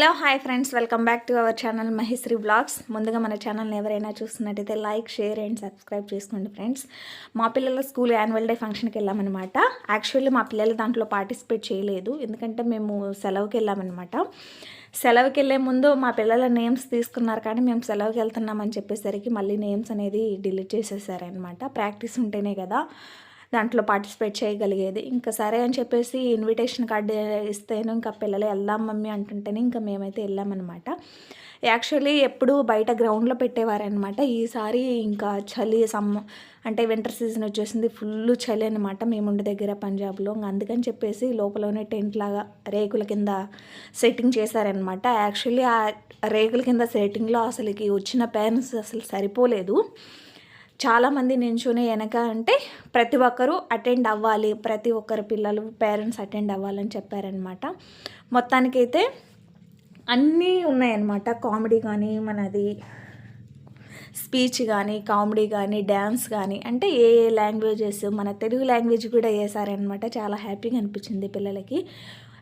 Hello hi friends. Welcome back to our channel Maheshri vlogs. ముందుగా మన ఛానల్ని ఎవరైనా చూస్తున్నట్టయితే లైక్ షేర్ అండ్ సబ్స్క్రైబ్ చేసుకోండి ఫ్రెండ్స్. మా పిల్లల స్కూల్ యాన్యువల్ డే ఫంక్షన్కి వెళ్ళామన్నమాట. యాక్చువల్లీ మా పిల్లలు దాంట్లో పార్టిసిపేట్ చేయలేదు. ఎందుకంటే మేము సెలవుకి వెళ్ళామన్నమాట. సెలవుకి వెళ్ళే ముందు మా పిల్లల నేమ్స్ తీసుకున్నారు కానీ మేము సెలవుకి వెళ్తున్నామని చెప్పేసరికి మళ్ళీ నేమ్స్ అనేది డిలీట్ చేసేసారనమాట ప్రాక్టీస్ ఉంటేనే కదా. దాంట్లో పార్టిసిపేట్ చేయగలిగేది. ఇంకా సరే అని చెప్పేసి ఇన్విటేషన్ కార్డు ఇస్తేను ఇంకా పిల్లలు వెళ్దాం మమ్మీ అంటుంటేనే ఇంకా మేమైతే వెళ్ళామన్నమాట. యాక్చువల్లీ ఎప్పుడు బయట గ్రౌండ్లో పెట్టేవారనమాట ఈసారి ఇంకా చలి సమ్ అంటే వింటర్ సీజన్ వచ్చేసింది ఫుల్ చలి అనమాట మేముండే దగ్గర పంజాబ్లో. అందుకని చెప్పేసి లోపలనే టెంట్ లాగా రేకుల కింద సెట్టింగ్ చేశారనమాట యాక్చువల్లీ ఆ రేకుల కింద సెట్టింగ్లో అసలుకి వచ్చిన పేరెంట్స్ అసలు సరిపోలేదు. చాలామంది నించునే వెనక అంటే ప్రతి ఒక్కరూ అటెండ్ అవ్వాలి ప్రతి ఒక్కరి పిల్లలు పేరెంట్స్ అటెండ్ అవ్వాలని చెప్పారనమాట. మొత్తానికైతే అన్నీ ఉన్నాయన్నమాట. కామెడీ కానీ మనది స్పీచ్ కానీ కామెడీ కానీ డ్యాన్స్ కానీ అంటే ఏ ఏ లాంగ్వేజెస్ మన తెలుగు లాంగ్వేజ్ కూడా వేసారనమాట చాలా హ్యాపీగా అనిపించింది పిల్లలకి.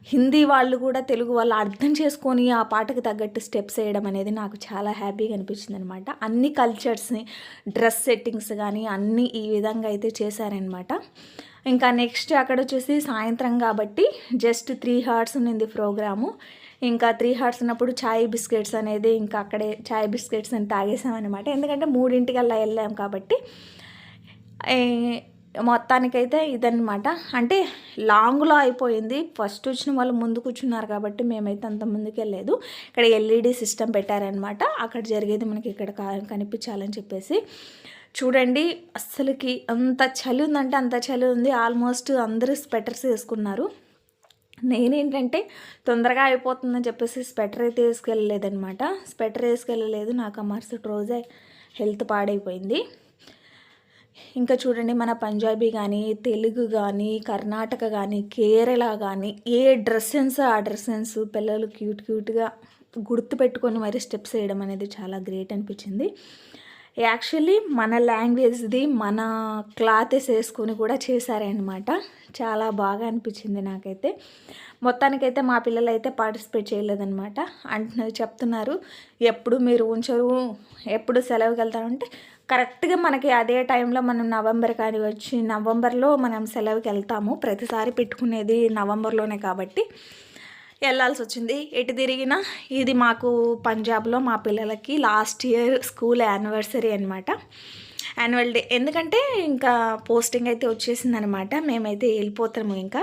హిందీ వాళ్ళు కూడా తెలుగు వాళ్ళు అర్థం చేసుకొని ఆ పాటకు తగ్గట్టు స్టెప్స్ వేయడం అనేది నాకు చాలా హ్యాపీగా అనిపించింది అనమాట అన్ని కల్చర్స్ని డ్రెస్ సెట్టింగ్స్ కానీ అన్నీ ఈ విధంగా అయితే చేశారనమాట. ఇంకా నెక్స్ట్ అక్కడ వచ్చేసి సాయంత్రం కాబట్టి జస్ట్ త్రీ హార్ట్స్ ఉన్నింది ప్రోగ్రాము. ఇంకా త్రీ హార్ట్స్ ఉన్నప్పుడు చాయ్ బిస్కెట్స్ అనేది ఇంకా అక్కడే ఛాయ్ బిస్కెట్స్ అని తాగేసామన్నమాట ఎందుకంటే మూడింటికల్లా వెళ్ళాం కాబట్టి మొత్తానికైతే ఇదనమాట అంటే లాంగ్లో అయిపోయింది. ఫస్ట్ వచ్చిన వాళ్ళు ముందు కూర్చున్నారు కాబట్టి మేమైతే అంత ముందుకు వెళ్ళలేదు ఇక్కడ ఎల్ఈడి సిస్టమ్ పెట్టారనమాట అక్కడ జరిగేది మనకి ఇక్కడ కనిపించాలని చెప్పేసి. చూడండి అస్సలకి అంత చలి ఉందంటే అంత చలి ఉంది. ఆల్మోస్ట్ అందరూ స్వెటర్స్ వేసుకున్నారు. నేనేంటంటే తొందరగా అయిపోతుందని చెప్పేసి స్వెటర్ అయితే వేసుకెళ్ళలేదనమాట స్వెటర్ వేసుకెళ్ళలేదు. నాకు ఆ మరుసటి రోజే హెల్త్ పాడైపోయింది. ఇంకా చూడండి మన పంజాబీ కానీ తెలుగు కానీ కర్ణాటక కానీ కేరళ కానీ ఏ డ్రెస్ సెన్స్ ఆ డ్రెస్ సెన్స్ పిల్లలు క్యూట్ క్యూట్గా గుర్తుపెట్టుకొని మరి స్టెప్స్ వేయడం అనేది చాలా గ్రేట్ అనిపించింది. యాక్చువల్లీ మన లాంగ్వేజ్ది మన క్లాతెస్ వేసుకొని కూడా చేశారనమాట చాలా బాగా అనిపించింది నాకైతే. మొత్తానికైతే మా పిల్లలు అయితే పార్టిసిపేట్ చేయలేదన్నమాట. అంటున్నారు చెప్తున్నారు ఎప్పుడు మీరు ఉంచరు ఎప్పుడు సెలవుకి వెళ్తారంటే కరెక్ట్గా మనకి అదే టైంలో మనం నవంబర్ కానీ వచ్చి నవంబర్లో మనం సెలవుకి వెళ్తాము ప్రతిసారి పెట్టుకునేది నవంబర్లోనే కాబట్టి వెళ్ళాల్సి వచ్చింది ఎటు తిరిగినా ఇది మాకు పంజాబ్లో మా పిల్లలకి లాస్ట్ ఇయర్ స్కూల్ యానివర్సరీ అనమాట యాన్యువల్ డే. ఎందుకంటే ఇంకా పోస్టింగ్ అయితే వచ్చేసింది అనమాట మేమైతే వెళ్ళిపోతాము ఇంకా.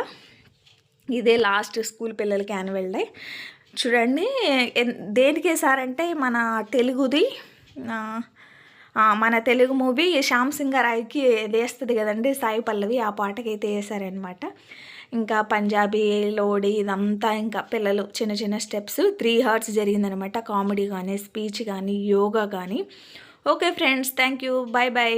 ఇదే లాస్ట్ స్కూల్ పిల్లలకి యాన్యువల్ డే. చూడండి దేనికి వేసారంటే మన తెలుగుది మన తెలుగు మూవీ శ్యామ్ సింగరాయ్కి వేస్తుంది కదండి సాయి పల్లవి ఆ పాటకైతే వేసారనమాట ఇంకా పంజాబీ లోడి ఇదంతా ఇంకా పిల్లలు చిన్న చిన్న స్టెప్స్ త్రీ హార్ట్స్ జరిగిందనమాట. కామెడీ కానీ స్పీచ్ కానీ యోగా కానీ okay friends thank you bye bye